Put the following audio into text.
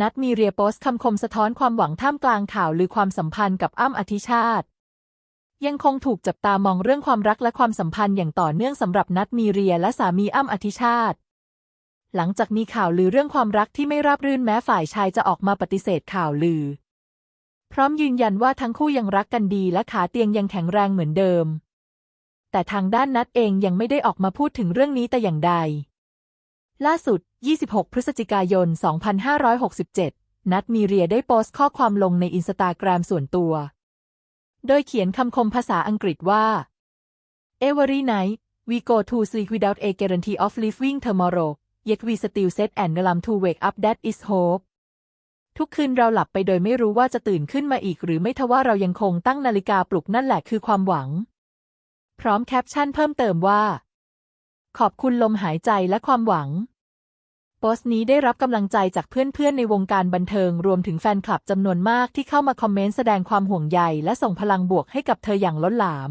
นัดมีเรียโพสต์คำคมสะท้อนความหวังท่ามกลางข่าวลือความสัมพันธ์กับอ้ำอธิชาติ ยังคงถูกจับตามองเรื่องความรักและความสัมพันธ์อย่างต่อเนื่องสำหรับนัดมีเรียและสามีอ้ำอธิชาติ หลังจากมีข่าวลือเรื่องความรักที่ไม่ราบรื่นแม้ฝ่ายชายจะออกมาปฏิเสธข่าวลือ พร้อมยืนยันว่าทั้งคู่ยังรักกันดีและขาเตียงยังแข็งแรงเหมือนเดิม แต่ทางด้านนัดเองยังไม่ได้ออกมาพูดถึงเรื่องนี้แต่อย่างใด ล่าสุด 26 พฤศจิกายน 2567 นัดมีเรียได้โพสต์ข้อความลงในอินสตาแกรมส่วนตัว โดยเขียนคำคมภาษาอังกฤษว่า Every night we go to sleep without a guarantee of living tomorrow yet we still set an alarm to wake up that is hope ทุกคืนเราหลับไปโดยไม่รู้ว่าจะตื่นขึ้นมาอีก หรือไม่ทว่าเรายังคงตั้งนาฬิกาปลุกนั่นแหละคือความหวัง พร้อมแคปชั่นเพิ่มเติมว่า ขอบคุณลมหายใจและความหวัง โพสต์นี้ได้รับกำลังใจจากเพื่อนๆ ในวงการบันเทิงรวมถึงแฟนคลับจำนวนมากที่เข้ามาคอมเมนต์แสดงความห่วงใยและส่งพลังบวกให้กับเธออย่างล้นหลาม